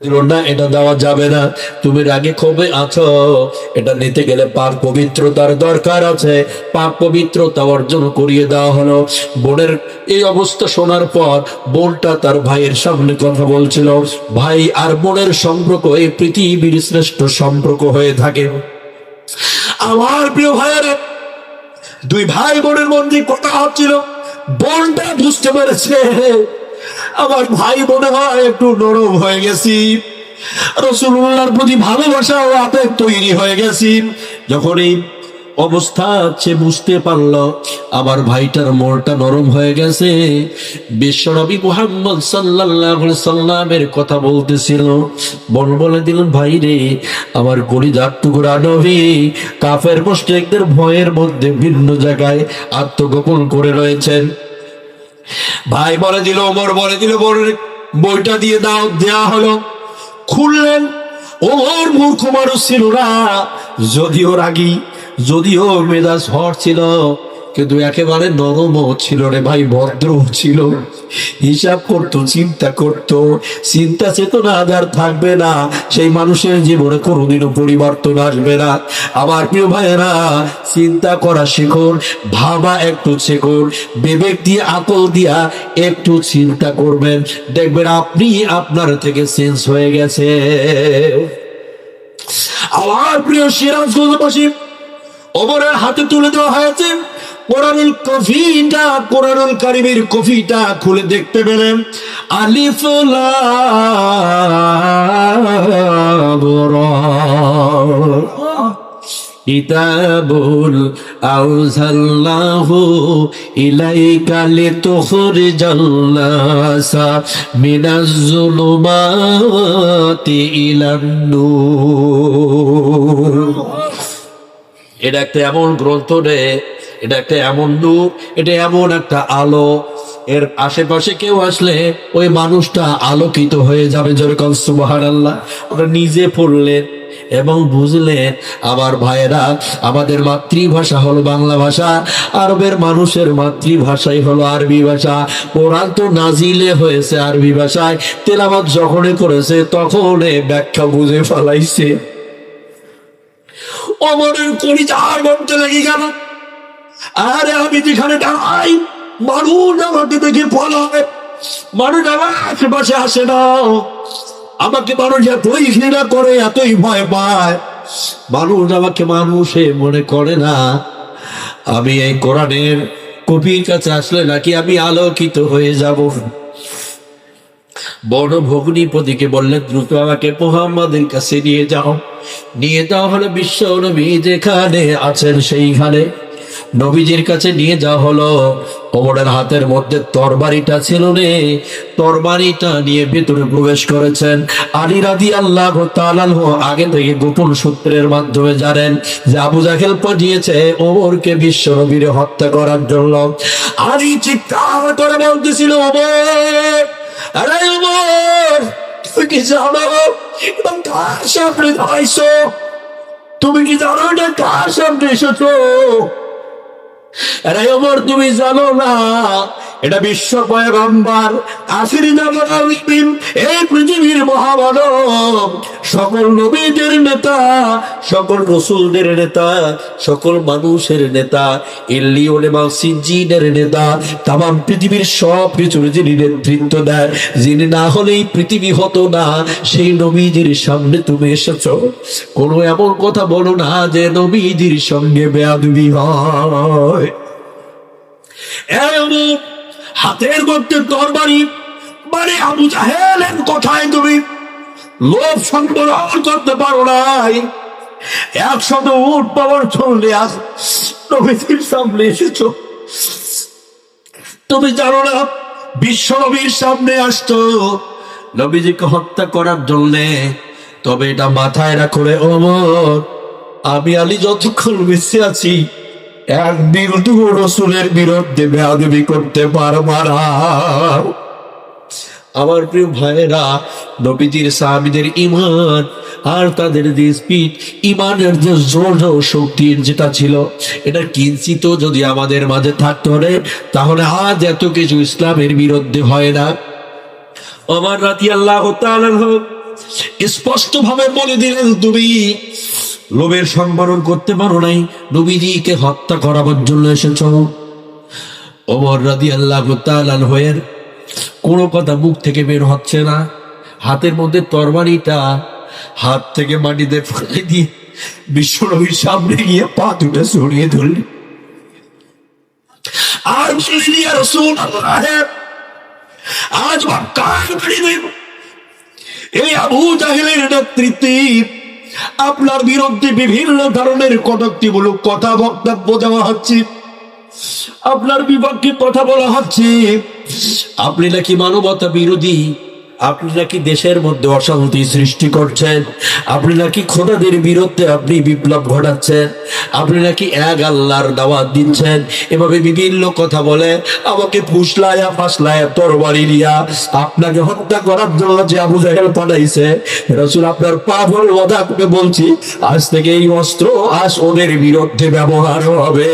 না এটা দেওয়া যাবে না। তুমি রাগে ক্ষোভে আছো। এটা নিতে গেলে পাক পবিত্রতার দরকার আছে। পাক পবিত্রতা অর্জন করিয়ে দেওয়া হলো। বোনের এই অবস্থা শোনার পর বোনটা তার ভাইয়ের সামনে কথা বলছিল, ভাই, আর বোনের সম্পর্ক এই পৃথিবীর শ্রেষ্ঠ সম্পর্ক হয়ে থাকে। আমার প্রিয় ভাইয়েরা, দুই ভাই বোনের মধ্যে কথা হচ্ছিল। বোনটা বুঝতে পেরেছে আমার ভাই মনে হয় একটু নরম হয়ে গেছি। রসুল্লাহর প্রতি ভালোবাসা ও আবেগ তৈরি হয়ে গেছি। যখন এই অবস্থা সে বুঝতে পারল, আমার ভাইটার মোড়টা নরম হয়ে গেছে। বিশ্বনবী মুহাম্মদ আলাইহি সাল্লামের কথা বলতেছিল বল বলে দিলেন, ভাই রে, আমার গরিদার টুকরা নবী, কাফের মুশরিকদের ভয়ের মধ্যে ভিন্ন জায়গায় আত্মগোপন করে রয়েছেন। ভাই বলে দিল, ওমর বলে দিল বইটা দিয়ে দাও, দেয়া হলো। খুললেন, ওমর মূর্খ মানুষ ছিল না, যদিও রাগি, যদিও মেজাজ হর ছিল। কিন্তু একেবারে নরমও ছিল রে ভাই, ভদ্র ছিল। হিসাব করতো, চিন্তা করতো। চিন্তা চেতনা আধার থাকবে না। সেই মানুষের জীবনে কোনোদিনও পরিবর্তন আসবে না। আমার প্রিয় ভাইয়েরা, চিন্তা করা শিখুন, ভাবা একটু শিখুন, বিবেক দিয়ে, আকল দিয়া একটু চিন্তা করবেন। দেখবেন আপনি আপনার থেকে চেঞ্জ হয়ে গেছে। আমার প্রিয় সিরাজগঞ্জবাসী ওমরের হাতে তুলে দেওয়া হয়েছে। কোরআনুল কফিটা, কোরআনুল কারিমের কফিটা খুলে দেখতে পেলেন। আলিফ মিনাজ এটা একটা এমন গ্রন্থ রে এটা একটা এমন নূর এটা এমন একটা আলো। এর আশেপাশে কেউ আসলে ওই মানুষটা আলোকিত হয়ে যাবে যেরকম সুবাহার আল্লাহ ওটা নিজে পড়লেন এবং বুঝলেন আমার ভাইয়েরা, আমাদের মাতৃভাষা হলো বাংলা ভাষা, আরবের মানুষের মাতৃভাষাই হলো আরবি ভাষা। কোরআন তো নাজিলে হয়েছে আরবি ভাষায়। তেলাবাদ যখনই করেছে তখন ব্যাখ্যা বুঝে ফেলাইছে। অমরের কলিজার মধ্যে লেগে গেল আরে আমি যেখানে দাঁড়াই, মানুষ আমাকে দেখে পলায় মানুষ আমার আশেপাশে আসে না। আমাকে মানুষ এতই ঘৃণা করে, এতই ভয় পায়। মানুষ আমাকে মানুষে মনে করে না। আমি এই কোরআনের কপির কাছে আসলে নাকি আমি আলোকিত হয়ে যাব। বড় ভগ্নিপতিকে বললেন দ্রুত আমাকে মোহাম্মদের কাছে নিয়ে যাও। নিয়ে যাওয়া হলো বিশ্ব নবী যেখানে আছেন সেইখানে। নবীজির কাছে নিয়ে যাওয়া হলো। কোমরের হাতের মধ্যে তরবারিটা ছিল রে তরবারিটা নিয়ে ভিতরে প্রবেশ করেছেন। আলী রাদি আল্লাহ তালাহ আগে থেকে গোপন সূত্রের মাধ্যমে জানেন যে আবু জাহেল পাঠিয়েছে ওমরকে বিশ্ব নবীর হত্যা করার জন্য। আলী চিৎকার করে বলতেছিল ওমর। ওমর, তুমি কি জানো? কার সামনে তুমি কি জানো এটা কার সামনে এসেছ? আরে ওমর তুমি জানো না। এটা বিশ্ব পয়গম্বর জামাল এই পৃথিবীর মহামানব সকল নবীদের নেতা, সকল রসুলদের নেতা, সকল মানুষের নেতা ইল্লিওলেমা সিজিনের নেতা তাম পৃথিবীর সব কিছুর যিনি নেতৃত্ব দেয় যিনি না হলেই পৃথিবী হতো না, সেই নবীজির সামনে তুমি এসেছ। কোনো এমন কথা বলো না যে নবীজির সঙ্গে বেয়াদবি হয়। হাতের মধ্যে তরবারি মানে আবু জাহেলের কথায় তুমি লোভ সংবরণ করতে পারো নাই। একশত উঠ পাওয়ার চললে আস নবীজির সামনে এসেছ। তুমি জানো না, বিশ্ব নবীর সামনে আসতো নবীজিকে হত্যা করার জন্যে, তবে এটা মাথায় রাখো রে ওমর। আমি আলী যতক্ষণ বেঁচে আছি এক বিরুদ্ধ রসুলের বিরুদ্ধে বেয়াদবি করতে পারবা না। আমার প্রিয় ভাইয়েরা, নবীজির সাহাবিদের ইমান আর তাদের যে স্পিড ইমানের যে জোর শক্তির যেটা ছিল, এটা কিঞ্চিত যদি আমাদের মাঝে থাকতে হলে তাহলে আজ এত কিছু ইসলামের বিরুদ্ধে হয় না। আমার রাতি আল্লাহ স্পষ্ট ভাবে বলে দিলেন, তুমি লোভের সংবরণ করতে পারো নাই, নবীজিকে হত্যা করাবার জন্য এসেছ। ওমর রাদি আল্লাহ হয়ে কোনো কথা মুখ থেকে বের হচ্ছে না। হাতের মধ্যে তরবারিটা হাত থেকে মাটিতে ফেলে দিয়ে বিশ্বনবীর সামনে গিয়ে পা দুটো সরিয়ে ধরলি। আর বললেন, "ইয়া রাসূলুল্লাহ, আজ এই আবু জাহেলের নেতৃত্বে আপনার বিরুদ্ধে বিভিন্ন ধরনের কটুক্তিমূলক কথা বক্তব্য দেওয়া হচ্ছে। আপনার বিপক্ষে কথা বলা হচ্ছে। আপনি নাকি মানবতা বিরোধী? আপনি নাকি দেশের মধ্যে অশান্তি সৃষ্টি করছেন? আপনি নাকি খোদাদের বিরুদ্ধে আপনি বিপ্লব ঘটাচ্ছেন? আপনি নাকি এক আল্লাহর দাওয়াত দিচ্ছেন? এভাবে বিভিন্ন কথা বলে, আমাকে ফুসলায়া ফাসলায়া তরবারি দিয়া আপনাকে হত্যা করার জন্য যে আবু জাহেল পাঠাইছে, রসুল আপনার পা ভরে ওদা করে বলছি, আজ থেকে এই অস্ত্র আজ ওদের বিরুদ্ধে ব্যবহার হবে।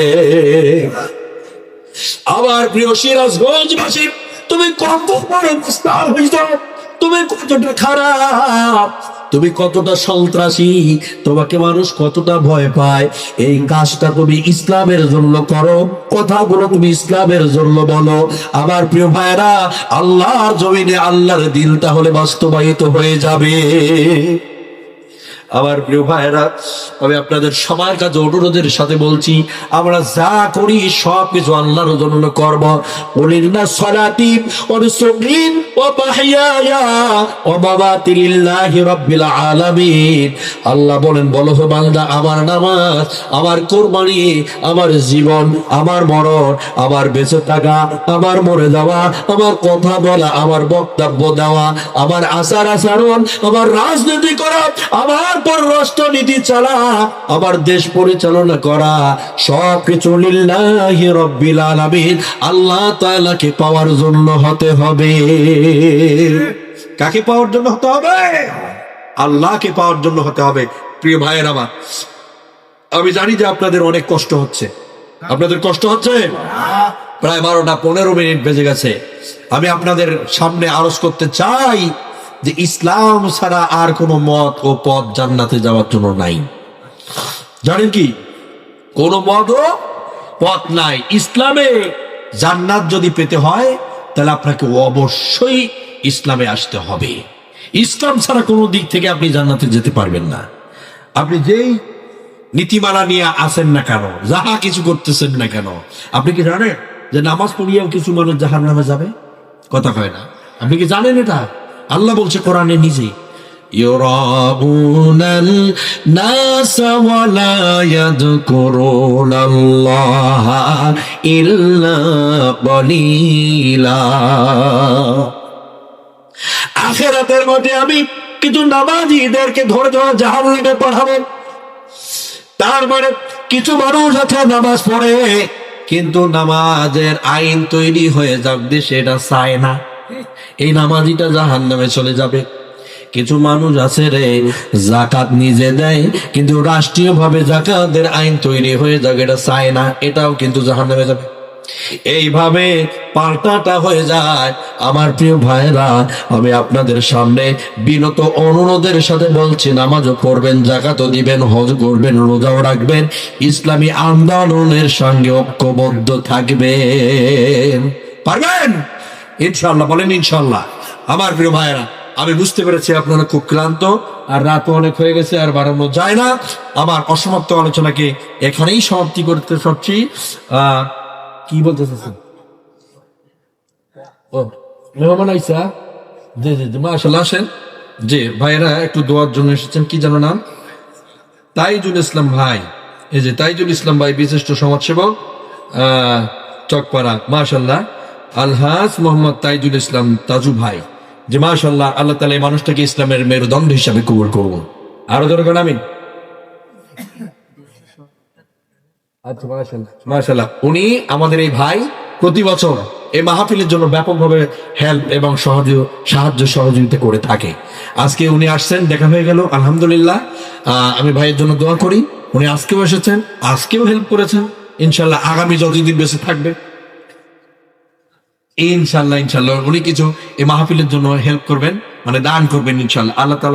আমার প্রিয় সিরাজগঞ্জবাসী, তুমি কত বড় মুস্তার হইছ তুমি কতটা খারাপ? তুমি কতটা সন্ত্রাসী? তোমাকে মানুষ কতটা ভয় পায়? এই কাজটা তুমি ইসলামের জন্য করো। কথাগুলো তুমি ইসলামের জন্য বলো। আমার প্রিয় ভাইরা আল্লাহর জমিনে আল্লাহর দিল তাহলে বাস্তবায়িত হয়ে যাবে। আমার প্রিয় ভাইরা আমি আপনাদের সবার কাছে অনুরোধের সাথে বলছি, আমরা যা করি সব কিছু আল্লাহর জন্য করব। বলির না সলাতি ও সুমিন ও বাহিয়ায়া ও মামাতি লিল্লাহি রাব্বিল আলামিন। আল্লাহ বলেন, বলো হে বান্দা, আমার নামাজ, আমার কোরবানি, আমার জীবন, আমার মরণ, আমার বেঁচে থাকা, আমার মরে যাওয়া, আমার কথা বলা, আমার বক্তব্য দেওয়া, আমার আচার আচরণ, আমার রাজনীতি করা, আমার পররাষ্ট্রনীতি চালা আমার দেশ পরিচালনা করা। সব আল্লাহ তাআলাকে পাওয়ার জন্য হতে হবে। কাকে পাওয়ার জন্য হতে হবে? আল্লাহকে পাওয়ার জন্য হতে হবে। প্রিয় ভাইয়ের আমার, আমি জানি যে আপনাদের অনেক কষ্ট হচ্ছে। আপনাদের কষ্ট হচ্ছে? প্রায় বারোটা পনেরো মিনিট বেজে গেছে। আমি আপনাদের সামনে আরজ করতে চাই যে ইসলাম ছাড়া আর কোনো মত ও পথ জান্নাতে যাওয়ার জন্য নাই। জানেন কি? কোন মত ও পথ নাই। ইসলামে জান্নাত যদি পেতে হয়, তাহলে আপনাকে অবশ্যই ইসলামে আসতে হবে। ইসলাম ছাড়া কোনো দিক থেকে আপনি জান্নাতে যেতে পারবেন না। আপনি যেই নীতিমালা নিয়ে আসেন না কেন, যাহা কিছু করতেছেন না কেন, আপনি কি জানেন যে নামাজ পড়িয়েও কিছু মানুষ জাহার নামে যাবে? কথা কয় না। আপনি কি জানেন এটা? আল্লাহ বলছে কোরআনে নিজে يراؤون الناس ولا يذكرون الله إلا قليلا আখেরাতের মধ্যে আমি কিছু নামাজিদেরকে ধরে ধরে জাহান্নামে পাঠাবো তার মানে কিছু মানুষ আছে নামাজ পড়ে কিন্তু নামাজের আইন তৈরি হয়ে যাবে সেটা চায় না এই নামাজিটা জাহান নামে চলে যাবে। কিছু মানুষ আছে রে জাকাত নিজে দেয়, কিন্তু রাষ্ট্রীয় ভাবে জাকাতের আইন তৈরি হয়ে যাবে, এটা চায় না, এটাও কিন্তু জাহান নামে যাবে। এইভাবে পাল্টাটা হয়ে যায়। আমার প্রিয় ভাইরা আমি আপনাদের সামনে বিনত অনুরোধের সাথে বলছি, নামাজও পড়বেন জাকাতও দিবেন, হজ করবেন, রোজাও রাখবেন, ইসলামী আন্দোলনের সঙ্গে ঐক্যবদ্ধ থাকবেন। পারবেন? ইনশাল্লাহ বলেন ইনশাল্লাহ আমার প্রিয় ভাইরা আমি বুঝতে পেরেছি আপনারা খুব ক্লান্ত আর রাত অনেক হয়ে গেছে আর বাড়ানো যায় না। আমার অসমাপ্ত আলোচনাকে এখানেই সমাপ্তি করতে চাচ্ছি। কি বলতে চাচ্ছেন ও মেহমান আইসা জি জি জি মাশাল্লাহ আসেন। জি ভাইয়েরা একটু দোয়ার জন্য এসেছেন কি জানো নাম? তাইজুল ইসলাম ভাই। এই যে তাইজুল ইসলাম ভাই বিশিষ্ট সমাজসেবক। আহ, চকপাড়া মাশাল্লাহ আলহাজ মোহাম্মদ তাইজুল ইসলাম তাজু ভাই। যে মাশাল্লাহ আল্লাহ তালা এই মানুষটাকে ইসলামের মেরুদণ্ড হিসাবে কবুল করুন। আরও ধরে কোন আমি আচ্ছা উনি আমাদের এই ভাই প্রতি বছর এই মাহফিলের জন্য ব্যাপকভাবে হেল্প এবং সাহায্য, সহযোগিতা করে থাকে। আজকে উনি আসছেন, দেখা হয়ে গেল, আলহামদুলিল্লাহ। আমি ভাইয়ের জন্য দোয়া করি। উনি আজকেও এসেছেন, আজকেও হেল্প করেছেন। ইনশাল্লাহ আগামী যতদিন বেঁচে থাকবে ইনশাল্লাহ ইনশাল্লাহ। উনি কিছু এই মাহফিলের জন্য হেল্প করবেন মানে দান করবেন ইনশাল্লাহ। আল্লাহ তাআলা